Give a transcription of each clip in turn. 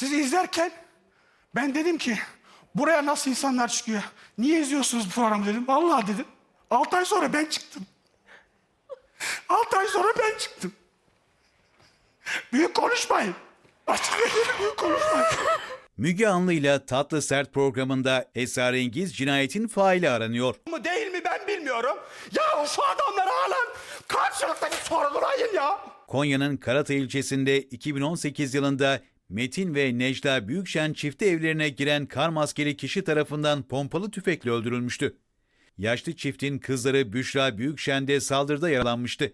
sizi izlerken ben dedim ki buraya nasıl insanlar çıkıyor? Niye izliyorsunuz bu programı dedim. Vallahi dedim. 6 ay sonra ben çıktım. 6 ay sonra ben çıktım. Büyük konuşmayın. Net büyük konuşmayın. Müge Anlı ile Tatlı Sert programında esrarengiz cinayetin faili aranıyor. mu değil mi ben bilmiyorum. Ya şu adamları alın. Karşılıklı bir sorgulayın ya. Konya'nın Karata ilçesinde 2018 yılında Metin ve Necla Büyükşen çifti evlerine giren kar maskeli kişi tarafından pompalı tüfekle öldürülmüştü. Yaşlı çiftin kızları Büşra Büyükşen de saldırıda yaralanmıştı.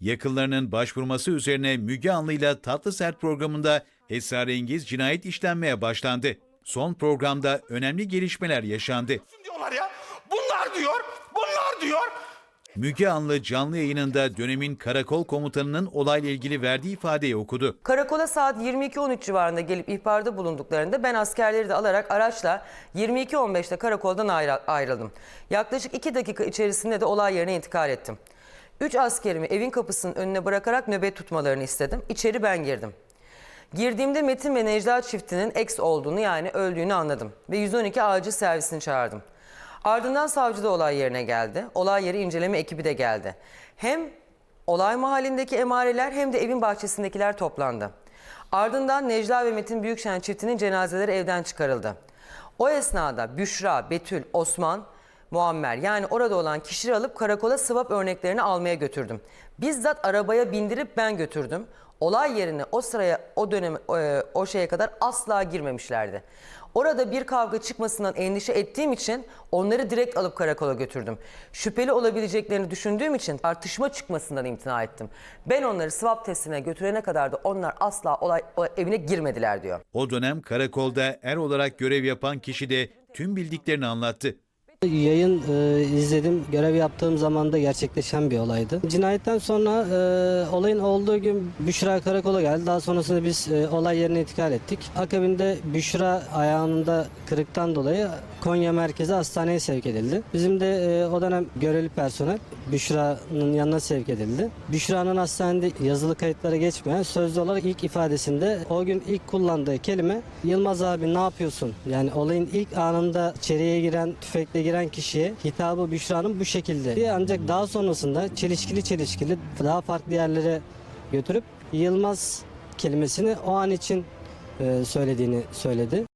Yakınlarının başvurması üzerine Müge Anlı ile Tatlı Sert programında esrarengiz cinayet işlenmeye başlandı. Son programda önemli gelişmeler yaşandı. diyorlar ya. Bunlar diyor, bunlar diyor. Müge Anlı canlı yayınında dönemin karakol komutanının olayla ilgili verdiği ifadeyi okudu. Karakola saat 22.13 civarında gelip ihbarda bulunduklarında ben askerleri de alarak araçla 22.15'te karakoldan ayrı- ayrıldım. Yaklaşık 2 dakika içerisinde de olay yerine intikal ettim. 3 askerimi evin kapısının önüne bırakarak nöbet tutmalarını istedim. İçeri ben girdim. Girdiğimde Metin ve Necla çiftinin ex olduğunu yani öldüğünü anladım ve 112 acil servisini çağırdım. Ardından savcı da olay yerine geldi. Olay yeri inceleme ekibi de geldi. Hem olay mahallindeki emareler hem de evin bahçesindekiler toplandı. Ardından Necla ve Metin Büyükşen çiftinin cenazeleri evden çıkarıldı. O esnada Büşra, Betül, Osman, Muammer yani orada olan kişileri alıp karakola swap örneklerini almaya götürdüm. Bizzat arabaya bindirip ben götürdüm. Olay yerine o sıraya o dönem e, o şeye kadar asla girmemişlerdi. Orada bir kavga çıkmasından endişe ettiğim için onları direkt alıp karakola götürdüm. Şüpheli olabileceklerini düşündüğüm için tartışma çıkmasından imtina ettim. Ben onları swap testine götürene kadar da onlar asla olay evine girmediler diyor. O dönem karakolda er olarak görev yapan kişi de tüm bildiklerini anlattı. Yayın e, izledim. Görev yaptığım zaman da gerçekleşen bir olaydı. Cinayetten sonra e, olayın olduğu gün Büşra karakola geldi. Daha sonrasında biz e, olay yerine intikal ettik. Akabinde Büşra ayağında kırıktan dolayı Konya merkezi hastaneye sevk edildi. Bizim de e, o dönem görevli personel Büşra'nın yanına sevk edildi. Büşra'nın hastanede yazılı kayıtlara geçmeyen sözlü olarak ilk ifadesinde o gün ilk kullandığı kelime Yılmaz abi ne yapıyorsun? Yani olayın ilk anında içeriye giren, tüfekle giren kişiye hitabı Büşra'nın bu şekilde. Ancak daha sonrasında çelişkili çelişkili daha farklı yerlere götürüp Yılmaz kelimesini o an için e, söylediğini söyledi.